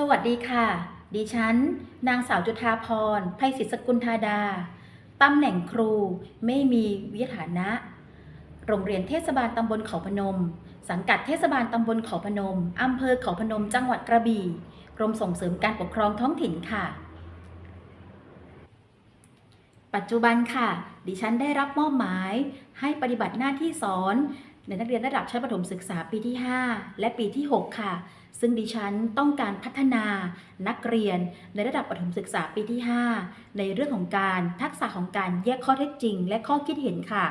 สวัสดีค่ะ ดิฉัน นางสาวจุฑาพรไพศิษฐ์สกุลธาดา ตำแหน่งครูไม่มีวิฐานะ โรงเรียนเทศบาลตำบลเขาพนม สังกัดเทศบาลตำบลเขาพนม อำเภอเขาพนม จังหวัดกระบี่ กรมส่งเสริมการปกครองท้องถิ่นค่ะ ปัจจุบันค่ะ ดิฉันได้รับมอบหมายให้ปฏิบัติหน้าที่สอน ในนักเรียนระดับชั้นประถมศึกษาปีที่ 5 และปีที่ 6 ค่ะ ซึ่งดิฉันต้องการพัฒนานักเรียนในระดับประถมศึกษาปีที่ 5 ในเรื่องของการทักษะของการแยกข้อเท็จจริง และข้อคิดเห็นค่ะ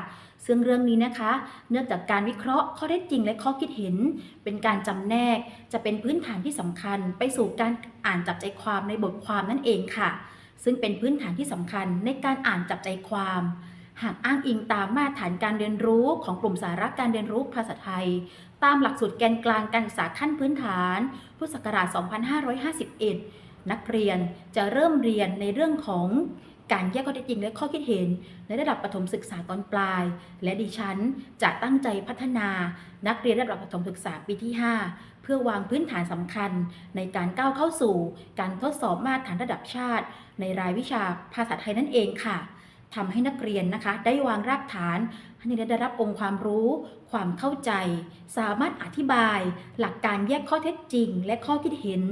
ซึ่งเรื่องนี้นะคะ เนื่องจากการวิเคราะห์ข้อเท็จจริง และข้อคิดเห็น เป็นการจำแนก จะเป็นพื้นฐานที่สำคัญ ไปสู่การอ่านจับใจความในบทความนั่นเองค่ะ ซึ่งเป็นพื้นฐานที่สำคัญในการอ่านจับใจความ หากอ้างอิงตามมาตรฐานการเรียนรู้ของกลุ่มสาระการเรียนรู้ภาษาไทย ตามหลักสูตรแกนกลางการศึกษาขั้นพื้นฐาน พุทธศักราช 2551 นักเรียนจะเริ่มเรียนในเรื่องของการแยกข้อเท็จจริงและข้อคิดเห็น ในระดับประถมศึกษาตอนปลาย และดิฉันจะตั้งใจพัฒนา นักเรียนระดับประถมศึกษาปีที่ 5 เพื่อวางพื้นฐานสำคัญ ในการก้าวเข้าสู่ การทดสอบมาตรฐานระดับชาติ ในรายวิชาภาษาไทยนั่นเองค่ะ ทำให้นักเรียนนะคะ ได้วางรากฐานให้นักเรียนได้รับองค์ความรู้ ความเข้าใจ สามารถอธิบาย หลักการแยกข้อเท็จจริง และข้อคิดเห็น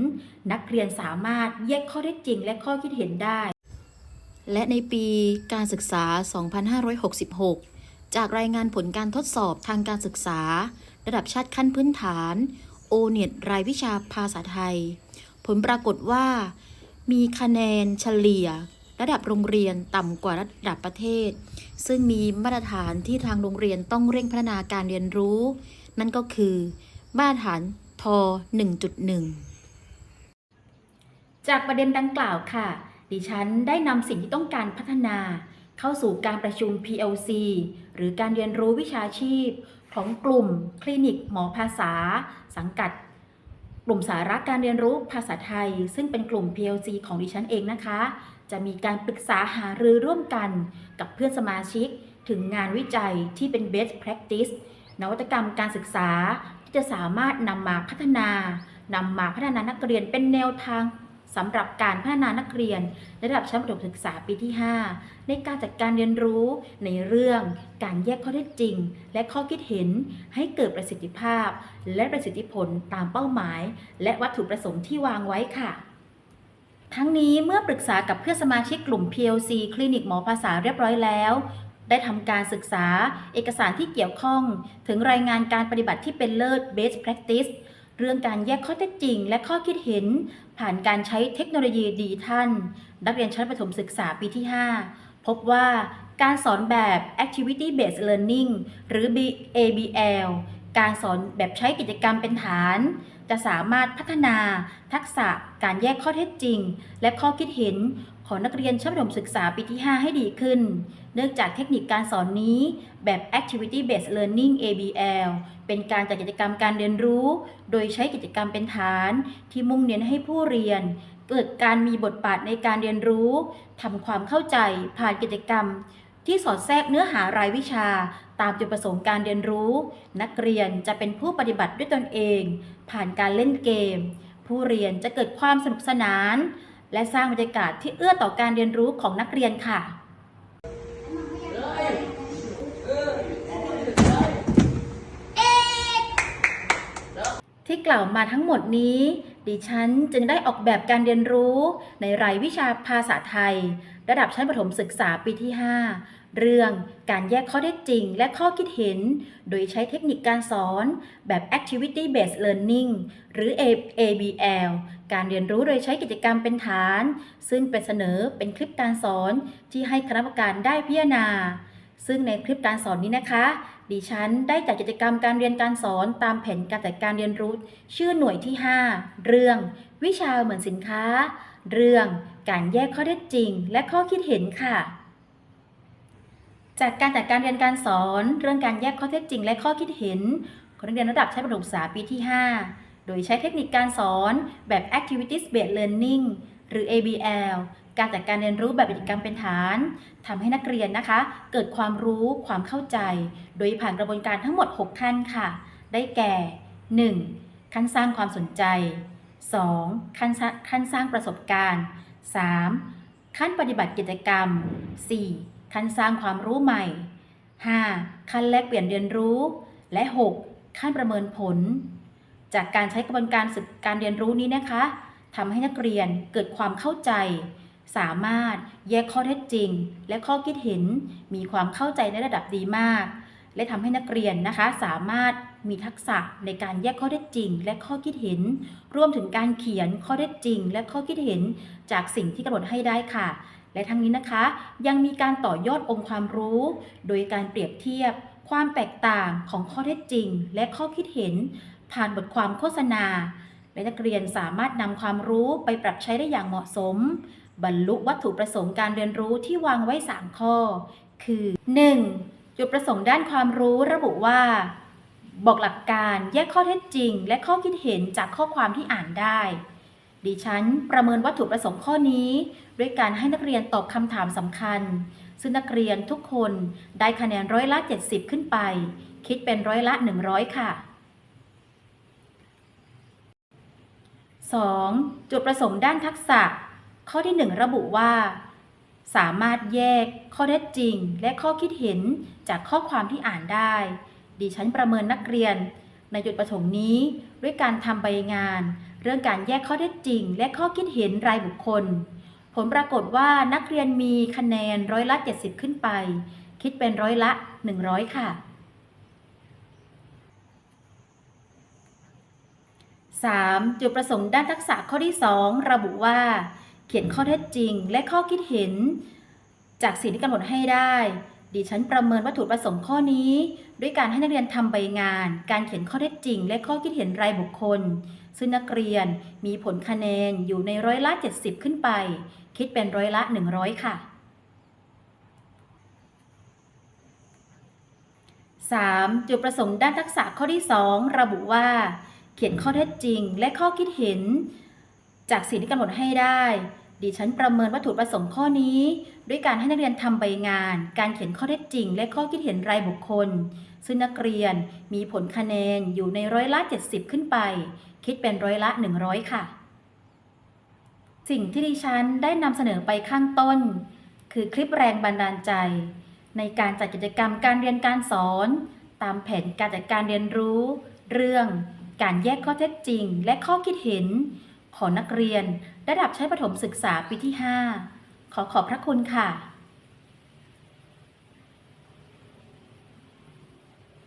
นักเรียนสามารถแยกข้อเท็จจริง และข้อคิดเห็นได้ และในปีการศึกษา 2566 จากรายงานผลการทดสอบทางการศึกษา ระดับชาติขั้นพื้นฐาน โอเน็ตรายวิชาภาษาไทย ผลปรากฏว่ามีคะแนนเฉลี่ย ระดับโรงเรียนต่ำกว่าระดับประเทศ ซึ่งมีมาตรฐานที่ทางโรงเรียนต้องเร่งพัฒนาการเรียนรู้ นั่นก็คือมาตรฐานท 1.1 จากประเด็นดังกล่าวค่ะ ดิฉันได้นำสิ่งที่ต้องการพัฒนา เข้าสู่การประชุม PLC หรือการเรียนรู้วิชาชีพ ของกลุ่ม คลินิกหมอภาษา สังกัด กลุ่มสาระการเรียนรู้ภาษาไทย ซึ่งเป็นกลุ่ม PLC ของดิฉันเองนะคะ จะมีการปรึกษาหารือร่วมกันกับเพื่อนสมาชิก ถึงงานวิจัยที่เป็น best practice นวัตกรรมการศึกษาที่จะสามารถนำมาพัฒนานำมาพัฒนานักเรียนเป็นแนวทางสำหรับการพัฒนานักเรียนระดับชั้นประถมศึกษาปีที่ 5 ในการจัดการเรียนรู้ในเรื่องการแยกข้อเท็จจริง และข้อคิดเห็นให้เกิดประสิทธิภาพ และประสิทธิผลตามเป้าหมาย และวัตถุประสงค์ที่วางไว้ค่ะ ทั้งนี้เมื่อปรึกษากับเพื่อนสมาชิกกลุ่ม PLC คลินิกหมอภาษาเรียบร้อยแล้ว ได้ทำการศึกษาเอกสารที่เกี่ยวข้อง ถึงรายงานการปฏิบัติที่เป็นเลิศ best practice เรื่องการแยกข้อเท็จจริง และข้อคิดเห็น ผ่านการใช้เทคโนโลยีดิจิทัลนักเรียนชั้นประถมศึกษาปีที่ 5 พบว่าการสอนแบบ activity based learning หรือ ABL การสอนแบบใช้กิจกรรมเป็นฐาน จะสามารถพัฒนา ทักษะการแยกข้อเท็จจริง และข้อคิดเห็นของนักเรียนชั้นประถมศึกษาปีที่ 5 ให้ดีขึ้น เนื่องจากเทคนิคการสอนนี้แบบ activity based learning ABL เป็นการจัดกิจกรรมการเรียนรู้ โดยใช้กิจกรรมเป็นฐาน ที่มุ่งเน้นให้ผู้เรียน เกิดการมีบทบาทในการเรียนรู้ทำความเข้าใจผ่านกิจกรรมที่สอดแทรกเนื้อหารายวิชา ตามจุดประสงค์การเรียนรู้ นักเรียนจะเป็นผู้ปฏิบัติด้วยตนเอง ผ่านการเล่นเกม ผู้เรียนจะเกิดความสนุกสนาน และสร้างบรรยากาศที่เอื้อต่อการเรียนรู้ของนักเรียนค่ะที่กล่าวมาทั้งหมดนี้ ดิฉันจึงได้ออกแบบการเรียนรู้ในรายวิชาภาษาไทย ระดับชั้นประถมศึกษาปีที่ 5 เรื่องการแยกข้อเท็จจริงและข้อคิดเห็น โดยใช้เทคนิคการสอนแบบ activity based learning หรือ ABL การเรียนรู้โดยใช้กิจกรรมเป็นฐาน ซึ่งเป็นเสนอเป็นคลิปการสอนที่ให้คณะกรรมการได้พิจารณา ซึ่งในคลิปการสอนนี้นะคะ ดิฉันได้จัดกิจกรรมการเรียนการสอนตามแผนการจัดการเรียนรู้ ชื่อหน่วยที่ 5 เรื่อง วิชาเหมือนสินค้า เรื่อง การแยกข้อเท็จจริง และข้อคิดเห็นค่ะ จากการจัดการเรียนการสอน เรื่องการแยกข้อเท็จจริง และข้อคิดเห็นของนักเรียนระดับชั้นประถมศึกษาปีที่ 5 โดยใช้เทคนิคการสอนแบบ activities based learning หรือ ABL การจัดการเรียนรู้แบบกิจกรรมเป็นฐานทำให้นักเรียนนะคะ เกิดความรู้ความเข้าใจ โดยผ่านกระบวนการทั้งหมด 6 ขั้นค่ะ ได้แก่ 1. ขั้นสร้างความสนใจ 2. ขั้นขั้นสร้างประสบการณ์ 3. ขั้นปฏิบัติกิจกรรม 4. ขั้นสร้างความรู้ใหม่ 5. ขั้นแลกเปลี่ยนเรียนรู้ และ 6. ขั้นประเมินผล จากการใช้กระบวนการศึกการเรียนรู้นี้นะคะทำให้นักเรียนเกิดความเข้าใจ สามารถแยกข้อเท็จจริง และข้อคิดเห็น มีความเข้าใจในระดับดีมาก และทำให้นักเรียนนะคะสามารถมีทักษะในการแยกข้อเท็จจริง และข้อคิดเห็น รวมถึงการเขียนข้อเท็จจริง และข้อคิดเห็นจากสิ่งที่กำหนดให้ได้ค่ะ และทั้งนี้นะคะ ยังมีการต่อยอดองค์ความรู้ โดยการเปรียบเทียบ ความแตกต่างของข้อเท็จจริง และข้อคิดเห็น ผ่านบทความโฆษณา และนักเรียนสามารถนำความรู้ไปปรับใช้ได้อย่างเหมาะสม บรรลุวัตถุประสงค์การเรียนรู้ที่วางไว้ 3 ข้อ คือ 1. จุดประสงค์ด้านความรู้ระบุว่า บอกหลักการแยกข้อเท็จจริง และข้อคิดเห็นจากข้อความที่อ่านได้ ดิฉันประเมินวัตถุประสงค์ข้อนี้ ด้วยการให้นักเรียนตอบคำถามสำคัญ ซึ่งนักเรียนทุกคนได้คะแนนร้อยละ 70 ขึ้นไป คิดเป็นร้อยละ 100 ค่ะ 2. จุดประสงค์ด้านทักษะ ข้อที่ 1 ระบุว่า สามารถแยกข้อเท็จจริง และข้อคิดเห็นจากข้อความที่อ่านได้ ดิฉันประเมินนักเรียน ในจุดประสงค์นี้ ด้วยการทำใบงาน เรื่องการแยกข้อเท็จจริง และข้อคิดเห็นรายบุคคล ผลปรากฏว่านักเรียนมีคะแนนร้อยละ 70 ขึ้นไป คิดเป็นร้อยละ 100 ค่ะ 3. จุดประสงค์ด้านทักษะข้อที่ 2 ระบุว่า เขียนข้อเท็จจริง และข้อคิดเห็น จากสิ่งที่กำหนดให้ได้ ดิฉันประเมินวัตถุประสงค์ข้อนี้ ด้วยการให้นักเรียนทำใบงาน การเขียนข้อเท็จจริง และข้อคิดเห็นรายบุคคล ซึ่งนักเรียนมีผลคะแนนอยู่ในร้อยละ 70 ขึ้นไป คิดเป็นร้อยละ 100 ค่ะ 3. จุดประสงค์ด้านทักษะข้อที่ 2 ระบุว่า เขียนข้อเท็จจริง และข้อคิดเห็น จากสิ่งที่กำหนดให้ได้ ดิฉันประเมินวัตถุประสงค์ข้อนี้ ด้วยการให้นักเรียนทำใบงาน การเขียนข้อเท็จจริง และข้อคิดเห็นรายบุคคล ซึ่งนักเรียนมีผลคะแนนอยู่ในร้อยละ 70 ขึ้นไป คิดเป็นร้อยละ 100 ค่ะ สิ่งที่ดิฉันได้นำเสนอไปข้างต้น คือคลิปแรงบันดาลใจ ในการจัดกิจกรรมการเรียนการสอน ตามแผนการจัดการเรียนรู้ เรื่อง การแยกข้อเท็จจริง และข้อคิดเห็น ของนักเรียน ระดับชั้นประถมศึกษาปีที่ 5 ขอขอบพระคุณค่ะ